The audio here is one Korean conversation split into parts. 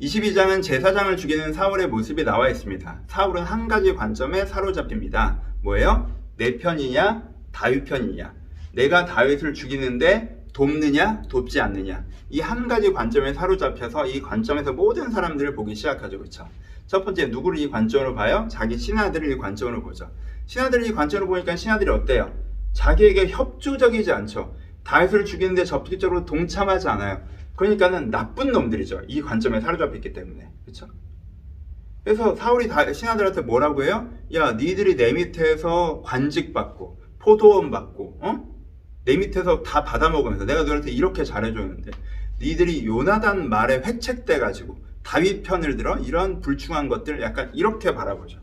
22장은 제사장을 죽이는 사울의 모습이 나와 있습니다. 사울은 한 가지 관점에 사로잡힙니다. 뭐예요? 내 편이냐, 다윗 편이냐. 내가 다윗을 죽이는데 돕느냐, 돕지 않느냐. 이 한 가지 관점에 사로잡혀서 이 관점에서 모든 사람들을 보기 시작하죠. 그렇죠? 첫 번째 누구를 이 관점으로 봐요? 자기 신하들을 이 관점으로 보죠. 신하들을 이 관점으로 보니까 신하들이 어때요? 자기에게 협조적이지 않죠. 다윗을 죽이는데 적극적으로 동참하지 않아요. 그러니까는 나쁜 놈들이죠. 이 관점에 사로잡혔기 때문에. 그렇죠? 그래서 사울이 다- 신하들한테 뭐라고 해요? 야, 니들이 내 밑에서 관직 받고 포도원 받고 어? 내 밑에서 다 받아 먹으면서 내가 너한테 이렇게 잘해 줬는데 니들이 요나단 말에 회책돼 가지고 다윗 편을 들어 이런 불충한 것들 약간 이렇게 바라보죠.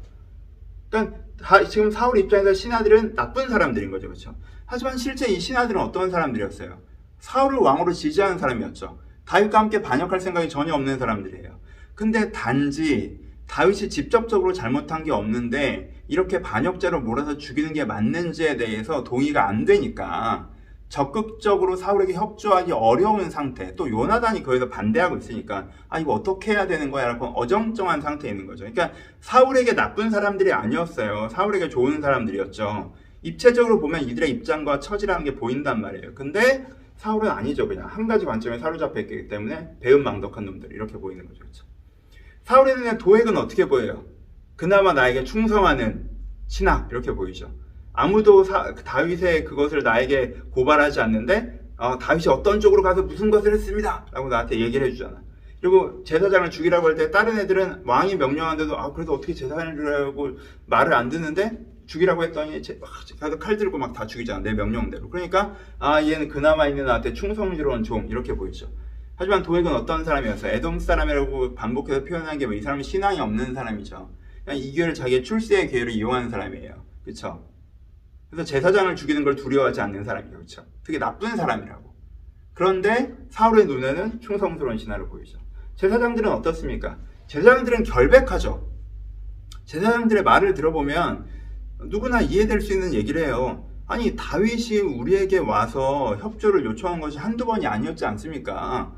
그러니까 다- 지금 사울 입장에서 신하들은 나쁜 사람들인 거죠, 그렇죠? 하지만 실제 이 신하들은 어떤 사람들이었어요? 사울을 왕으로 지지하는 사람이었죠. 다윗과 함께 반역할 생각이 전혀 없는 사람들이에요. 근데 단지 다윗이 직접적으로 잘못한 게 없는데 이렇게 반역죄로 몰아서 죽이는 게 맞는지에 대해서 동의가 안 되니까 적극적으로 사울에게 협조하기 어려운 상태 또 요나단이 거기서 반대하고 있으니까 아 이거 어떻게 해야 되는 거야? 라고 어정쩡한 상태에 있는 거죠. 그러니까 사울에게 나쁜 사람들이 아니었어요. 사울에게 좋은 사람들이었죠. 입체적으로 보면 이들의 입장과 처지라는 게 보인단 말이에요. 근데 사울은 아니죠 그냥 한 가지 관점에 사로잡혀 있기 때문에 배은망덕한 놈들 이렇게 보이는 거죠 그렇죠? 사울에 대한 도액은 어떻게 보여요? 그나마 나에게 충성하는 신하 이렇게 보이죠. 아무도 사- 다윗의 그것을 나에게 고발하지 않는데 어, 다윗이 어떤 쪽으로 가서 무슨 것을 했습니다. 라고 나한테 얘기를 해주잖아. 그리고 제사장을 죽이라고 할 때 다른 애들은 왕이 명령하는데도 아 그래도 어떻게 제사장을 죽이라고 말을 안 듣는데 죽이라고 했더니 가서 칼 들고 막 다 죽이잖아 내 명령대로. 그러니까 아 얘는 그나마 있는 나한테 충성스러운 종 이렇게 보이죠. 하지만 도액은 어떤 사람이었어요 에돔 사람이라고 반복해서 표현한 게뭐이 사람은 신앙이 없는 사람이죠. 그냥 이 기회를 자기의 출세의 기회를 이용하는 사람이에요. 그쵸? 그래서 제사장을 죽이는 걸 두려워하지 않는 사람이에요. 그쵸? 되게 나쁜 사람이라고. 그런데 사울의 눈에는 충성스러운 신하를 보이죠. 제사장들은 어떻습니까? 제사장들은 결백하죠. 제사장들의 말을 들어보면 누구나 이해될 수 있는 얘기를 해요. 아니 다윗이 우리에게 와서 협조를 요청한 것이 한두 번이 아니었지 않습니까?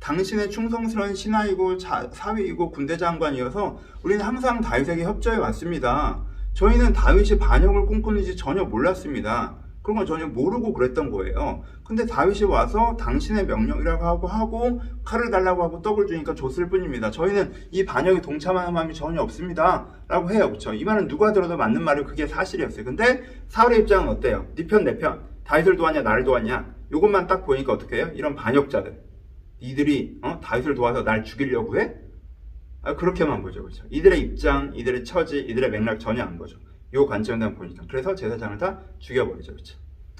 당신의 충성스러운 신하이고 자- 사위이고 군대 장관이어서 우리는 항상 다윗에게 협조해 왔습니다. 저희는 다윗이 반역을 꿈꾸는지 전혀 몰랐습니다. 그런 걸 전혀 모르고 그랬던 거예요. 근데 다윗이 와서 당신의 명령이라고 하고 하고 칼을 달라고 하고 떡을 주니까 줬을 뿐입니다. 저희는 이 반역에 동참하는 마음이 전혀 없습니다. 라고 해요. 그쵸? 이 말은 누가 들어도 맞는 말이고 그게 사실이었어요. 근데 사울의 입장은 어때요? 네 편, 내 편. 다윗을 도왔냐, 나를 도왔냐? 이것만 딱 보니까 어떻게 해요? 이런 반역자들. 이들이 어? 다윗을 도와서 날 죽이려고 해? 아, 그렇게만 보죠. 그렇죠? 이들의 입장, 이들의 처지, 이들의 맥락 전혀 안 보죠. 요 관점에만 보니까. 그래서 제사장을 다 죽여버리죠. 그렇죠?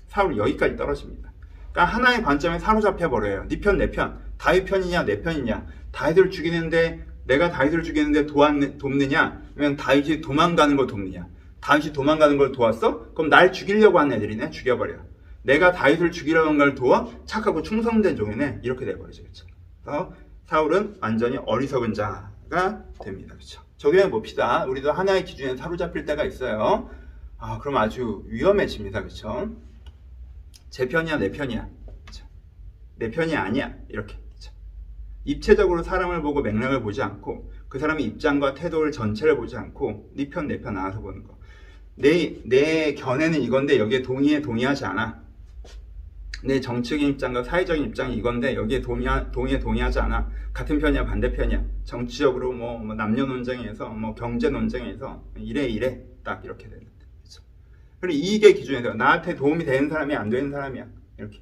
사울 여기까지 떨어집니다. 그러니까 하나의 관점에 사로잡혀 버려요. 네 편, 내 편. 다윗 편이냐, 내 편이냐. 다윗을 죽이는데 내가 다윗을 죽이는데 도왔느, 돕느냐? 아니면 다윗이 도망가는 걸 돕느냐? 다윗이 도망가는 걸 도왔어? 그럼 날 죽이려고 하는 애들이네. 죽여버려. 내가 다윗을 죽이려고 하는 걸 도와? 착하고 충성된 종이네. 이렇게 돼버리죠. 그렇죠? 그래서 사울은 완전히 어리석은 자 가 됩니다. 그렇죠? 적용해 봅시다. 우리도 하나의 기준에 사로잡힐 때가 있어요. 아, 그럼 아주 위험해집니다. 그렇죠? 제 편이야, 내 편이야. 그쵸? 내 편이 아니야. 이렇게. 그쵸? 입체적으로 사람을 보고 맥락을 보지 않고 그 사람의 입장과 태도를 전체를 보지 않고 네 편, 내 편 나눠서 보는 거. 내, 내 견해는 이건데 여기에 동의에 동의하지 않아. 내 정치적인 입장과 사회적인 입장이 이건데 여기에 동의하, 동의에 동의하지 않아. 같은 편이야, 반대편이야. 정치적으로 뭐, 뭐 남녀 논쟁에서 뭐 경제 논쟁에서 이래 이래 딱 이렇게 되는. 그쵸? 그리고 이익의 기준에서 나한테 도움이 되는 사람이 안 되는 사람이야. 이렇게.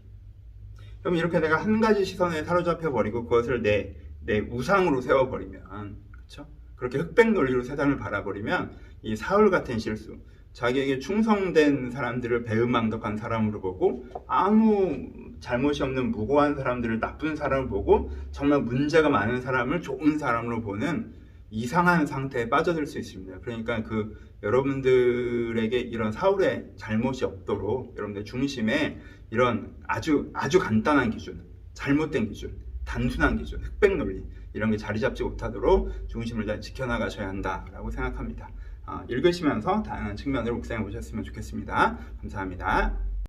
그럼 이렇게 내가 한 가지 시선에 사로잡혀 버리고 그것을 내, 내 우상으로 세워버리면, 그쵸? 그렇게 흑백 논리로 세상을 바라버리면 이 사울 같은 실수, 자기에게 충성된 사람들을 배은망덕한 사람으로 보고 아무 잘못이 없는 무고한 사람들을 나쁜 사람을 보고 정말 문제가 많은 사람을 좋은 사람으로 보는 이상한 상태에 빠져들 수 있습니다. 그러니까 그 여러분들에게 이런 사울의 잘못이 없도록 여러분들 중심에 이런 아주 아주 간단한 기준, 잘못된 기준, 단순한 기준, 흑백 논리 이런 게 자리 잡지 못하도록 중심을 잘 지켜나가셔야 한다라고 생각합니다. 아, 읽으시면서 다양한 측면을 묵상해 보셨으면 좋겠습니다. 감사합니다.